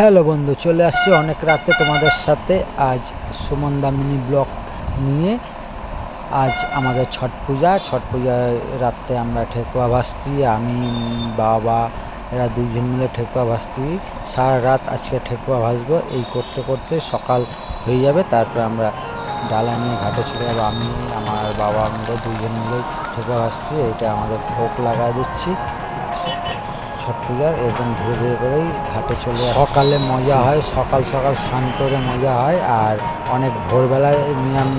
Hello বন্ধু, চলে আসছি অনেক রাতে তোমাদের সাথে। আজ সুমন মিনি ব্লগ নিয়ে আজ আমাদের ছট পূজা। ছট পূজার রাতে আমরা ঠেকুয়া ভাসছি, আমি, বাবা, এরা দুজন মিলে ঠেকুয়া ভাসছি। সারা রাত আজকে ঠেকুয়া ভাসবো, এই করতে করতে সকাল হয়ে যাবে, তারপর আমরা ডালা নিয়ে ঘাটে চলে যাব। আমি, আমার বাবা, আমরা দুজন মিলে ঠেকুয়া ভাসছি, এটা আমাদের ভোগ লাগা দিচ্ছি। ছট পূজার এবং ধীরে ধীরে করেই ঘাটে চলে। সকালে মজা হয়, সকাল সকাল স্নান করে মজা হয়, আর অনেক ভোরবেলায় মিনিমাম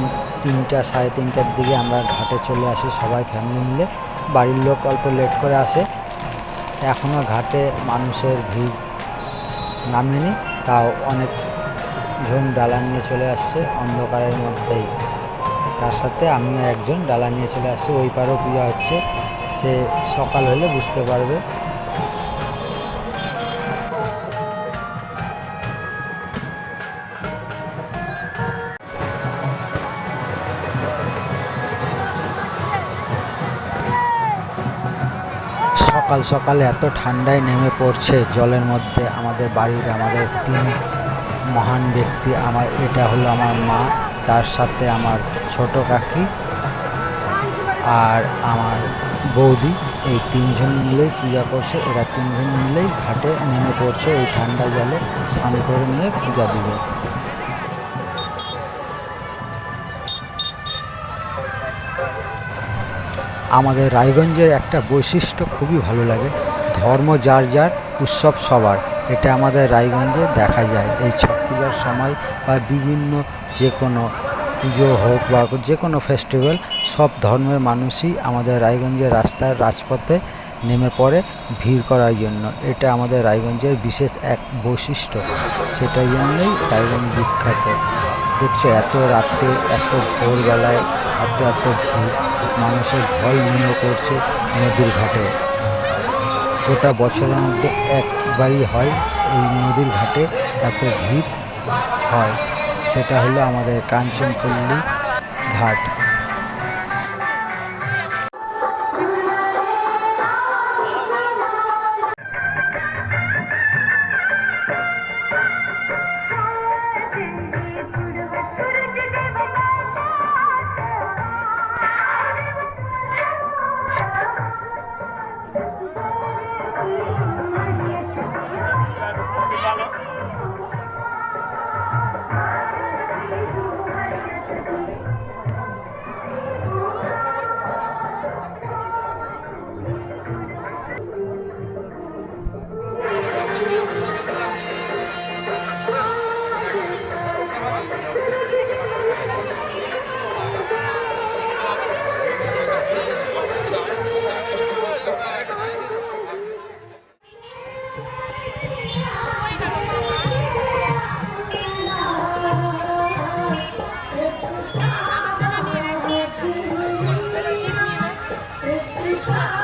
তিনটা, সাড়ে তিনটার দিকে আমরা ঘাটে চলে আসি সবাই ফ্যামিলি মিলে। বাড়ির লোক অল্প লেট করে আসে। এখনও ঘাটে মানুষের ভিড় নামেনি, তাও অনেক জন ডালা নিয়ে চলে আসছে, অন্ধকারের মধ্যেই। তার সাথে আমিও একজন ডালা নিয়ে চলে আসছি, ওই পারেও পূজা হচ্ছে। সে সকাল হলে বুঝতে পারবে। সকাল সকালে এত ঠান্ডায় নেমে পড়ছে জলের মধ্যে আমাদের বাড়ির আমাদের তিন মহান ব্যক্তি, আমার এটা হলো আমার মা, তার সাথে আমার ছোট কাকি আর আমার বৌদি। এই তিনজন মিলেই পূজা করছে, এরা তিনজন মিলেই ঘাটে নেমে পড়ছে এই ঠান্ডা জলে স্নান করে নিয়ে পূজা দিবে। আমাদের রায়গঞ্জের একটা বৈশিষ্ট্য খুবই ভালো লাগে, ধর্ম যার যার, উৎসব সবার। এটা আমাদের রায়গঞ্জে দেখা যায়। এই ছট পূজার সময় বা বিভিন্ন যে কোনো পুজো হোক বা যে কোনো ফেস্টিভ্যাল সব ধর্মের মানুষই আমাদের রায়গঞ্জের রাস্তার রাজপথে নেমে পড়ে ভিড় করার জন্য। এটা আমাদের রায়গঞ্জের বিশেষ এক বৈশিষ্ট্য। সেটার জন্যই রায়গঞ্জ বিখ্যাত। দেখছ, এত রাত্রে এত ভোরবেলায়, এত এত ভিড়, মানুষের ভয় মনে করছে নদীর ঘাটে। গোটা বছরের মধ্যে একবারই হয় এই নদীর ঘাটে এত ভিড় হয়। সেটা হলো আমাদের কাঞ্চনপল্লী ঘাট। Ah!